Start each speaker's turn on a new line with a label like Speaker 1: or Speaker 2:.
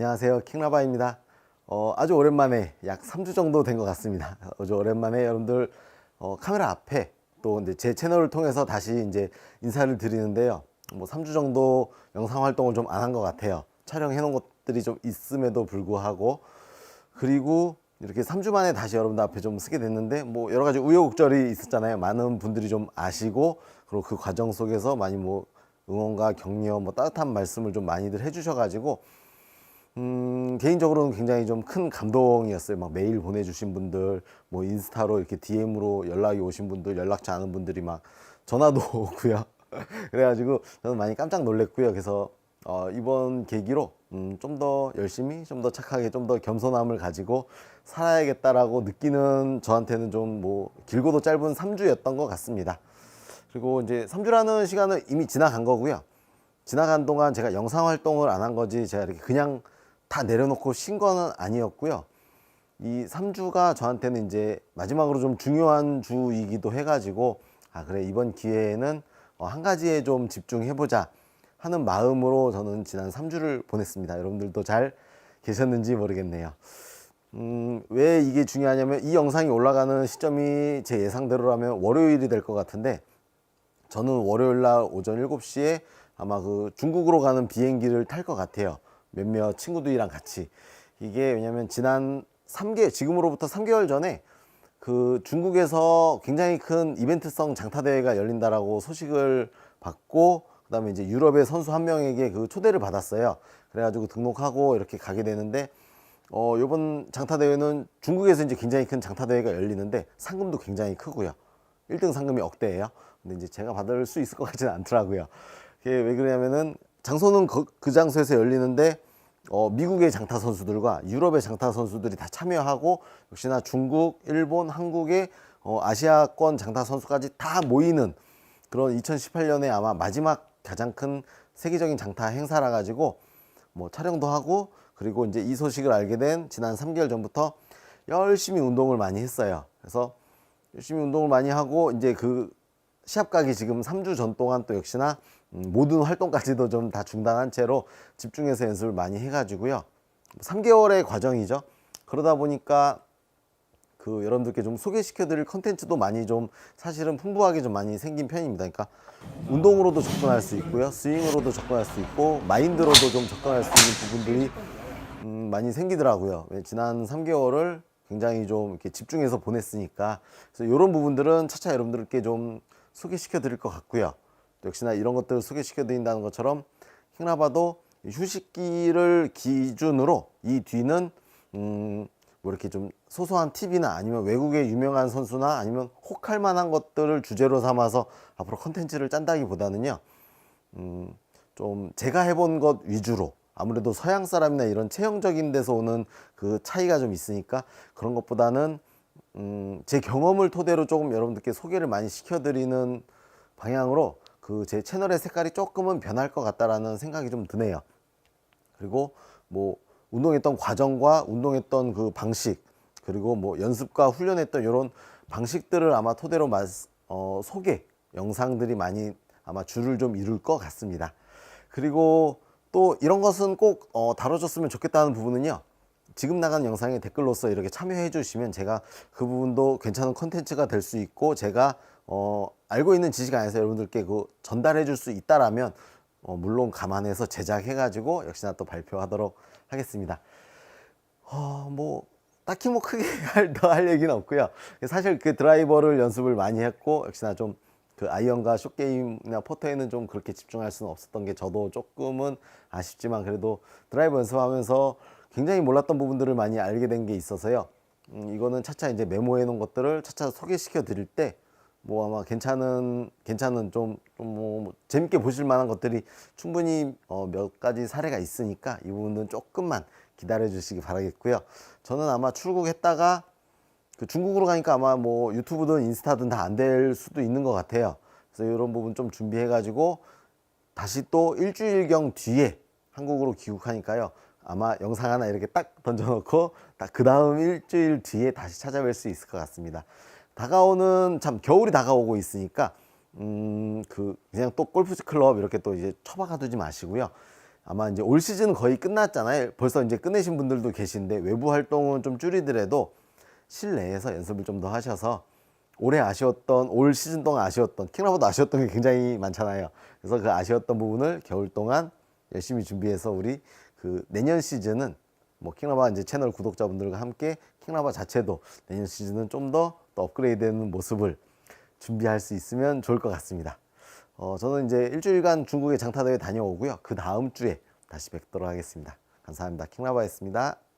Speaker 1: 안녕하세요. 킹라바입니다. 어, 아주 오랜만에 약 3주 정도 된 것 같습니다. 아주 오랜만에 여러분들 어, 카메라 앞에 또 이제 제 채널을 통해서 다시 이제 인사를 드리는데요. 뭐 3주 정도 영상 활동을 좀 안 한 것 같아요. 촬영해 놓은 것들이 좀 있음에도 불구하고 그리고 이렇게 3주 만에 다시 여러분들 앞에 좀 쓰게 됐는데 뭐 여러 가지 우여곡절이 있었잖아요. 많은 분들이 좀 아시고 그리고 그 과정 속에서 많이 뭐 응원과 격려 뭐 따뜻한 말씀을 좀 많이들 해주셔가지고 음, 개인적으로는 굉장히 좀 큰 감동이었어요. 막 메일 보내주신 분들, 뭐 인스타로 이렇게 DM으로 연락이 오신 분들, 연락처 아는 분들이 막 전화도 오고요. 그래가지고 저는 많이 깜짝 놀랐고요. 그래서 어, 이번 계기로 음, 좀 더 열심히, 좀 더 착하게, 좀 더 겸손함을 가지고 살아야겠다라고 느끼는 저한테는 좀 뭐 길고도 짧은 3주였던 것 같습니다. 그리고 이제 3주라는 시간은 이미 지나간 거고요. 지나간 동안 제가 영상 활동을 안 한 거지 제가 이렇게 그냥 다 내려놓고 쉰 거는 아니었고요. 이 3주가 저한테는 이제 마지막으로 좀 중요한 주이기도 해가지고 아 그래 이번 기회에는 어, 한 가지에 좀 집중해보자 하는 마음으로 저는 지난 3주를 보냈습니다. 여러분들도 잘 계셨는지 모르겠네요. 음, 왜 이게 중요하냐면 이 영상이 올라가는 시점이 제 예상대로라면 월요일이 될 것 같은데 저는 월요일 날 오전 7시에 아마 그 중국으로 가는 비행기를 탈 것 같아요. 몇몇 친구들이랑 같이. 이게 왜냐면 지난 3개, 지금으로부터 3개월 전에 그 중국에서 굉장히 큰 이벤트성 장타 대회가 열린다라고 소식을 받고 그다음에 이제 유럽의 선수 한 명에게 그 초대를 받았어요. 그래가지고 등록하고 이렇게 가게 되는데 어, 요번 장타 대회는 중국에서 이제 굉장히 큰 장타 대회가 열리는데 상금도 굉장히 크고요. 1등 상금이 억대예요. 근데 이제 제가 받을 수 있을 것 같지는 않더라고요. 그게 왜 그러냐면은 장소는 그, 그 장소에서 열리는데 어, 미국의 장타 선수들과 유럽의 장타 선수들이 다 참여하고 역시나 중국, 일본, 한국의 어, 아시아권 장타 선수까지 다 모이는 그런 2018년에 아마 마지막 가장 큰 세계적인 장타 행사라 가지고 뭐 촬영도 하고 그리고 이제 이 소식을 알게 된 지난 3개월 전부터 열심히 운동을 많이 했어요. 그래서 열심히 운동을 많이 하고 이제 그 시합 가기 지금 3주 전 동안 또 역시나 음, 모든 활동까지도 좀 다 중단한 채로 집중해서 연습을 많이 해가지고요. 3개월의 과정이죠. 그러다 보니까 그 여러분들께 좀 소개시켜드릴 컨텐츠도 많이 좀 사실은 풍부하게 좀 많이 생긴 편입니다. 그러니까 운동으로도 접근할 수 있고요, 스윙으로도 접근할 수 있고 마인드로도 좀 접근할 수 있는 부분들이 음, 많이 생기더라고요. 왜 지난 3개월을 굉장히 좀 이렇게 집중해서 보냈으니까 그래서 이런 부분들은 차차 여러분들께 좀 소개시켜 드릴 것 같고요. 또 역시나 이런 것들을 소개시켜 드린다는 것처럼 킹라바도 휴식기를 기준으로 이 뒤는 음, 뭐 이렇게 좀 소소한 팁이나 아니면 외국의 유명한 선수나 아니면 혹할 만한 것들을 주제로 삼아서 앞으로 컨텐츠를 짠다기보다는요. 음, 좀 제가 해본 것 위주로 아무래도 서양 사람이나 이런 체형적인 데서 오는 그 차이가 좀 있으니까 그런 것보다는 음, 제 경험을 토대로 조금 여러분들께 소개를 많이 시켜드리는 방향으로 그 제 채널의 색깔이 조금은 변할 것 같다라는 생각이 좀 드네요. 그리고 뭐 운동했던 과정과 운동했던 그 방식 그리고 뭐 연습과 훈련했던 이런 방식들을 아마 토대로 마, 어, 소개 영상들이 많이 아마 줄을 좀 이룰 것 같습니다. 그리고 또 이런 것은 꼭 어, 다뤄줬으면 좋겠다는 부분은요. 지금 나간 영상에 댓글로서 이렇게 참여해 주시면 제가 그 부분도 괜찮은 컨텐츠가 될 수 있고 제가 어, 알고 있는 지식 안에서 여러분들께 그 전달해 줄 수 있다라면 어, 물론 감안해서 제작해 가지고 역시나 또 발표하도록 하겠습니다. 어, 뭐 딱히 뭐 크게 더 할 얘기는 없고요. 사실 그 드라이버를 연습을 많이 했고 역시나 좀 그 아이언과 숏게임이나 포터에는 좀 그렇게 집중할 수는 없었던 게 저도 조금은 아쉽지만 그래도 드라이버 연습하면서 굉장히 몰랐던 부분들을 많이 알게 된 게 있어서요. 음, 이거는 차차 이제 메모해 놓은 것들을 차차 소개시켜 드릴 때 뭐 아마 괜찮은 괜찮은 좀뭐 재밌게 보실 만한 것들이 충분히 어, 몇 가지 사례가 있으니까 이 부분은 조금만 기다려 주시기 바라겠고요. 저는 아마 출국했다가 그 중국으로 가니까 아마 뭐 유튜브든 인스타든 다 안 될 수도 있는 것 같아요. 그래서 이런 부분 좀 준비해 가지고 다시 또 일주일경 뒤에 한국으로 귀국하니까요. 아마 영상 하나 이렇게 딱 던져놓고 딱그 다음 일주일 뒤에 다시 찾아뵐 수 있을 것 같습니다. 다가오는 참 겨울이 다가오고 있으니까 음 그 그냥 또 골프 클럽 이렇게 또 이제 처박아 두지 마시고요. 아마 이제 올 시즌 거의 끝났잖아요. 벌써 이제 끝내신 분들도 계신데 외부 활동은 좀 줄이더라도 실내에서 연습을 좀 더 하셔서 올해 아쉬웠던 올 시즌 동안 아쉬웠던 킹라보도 아쉬웠던 게 굉장히 많잖아요. 그래서 그 아쉬웠던 부분을 겨울 동안 열심히 준비해서 우리 그 내년 시즌은 뭐 킹라바 이제 채널 구독자분들과 함께 킹라바 자체도 내년 시즌은 좀 더 또 업그레이드되는 모습을 준비할 수 있으면 좋을 것 같습니다. 어, 저는 이제 일주일간 중국에 장타대회 다녀오고요. 그 다음 주에 다시 뵙도록 하겠습니다. 감사합니다. 킹라바였습니다.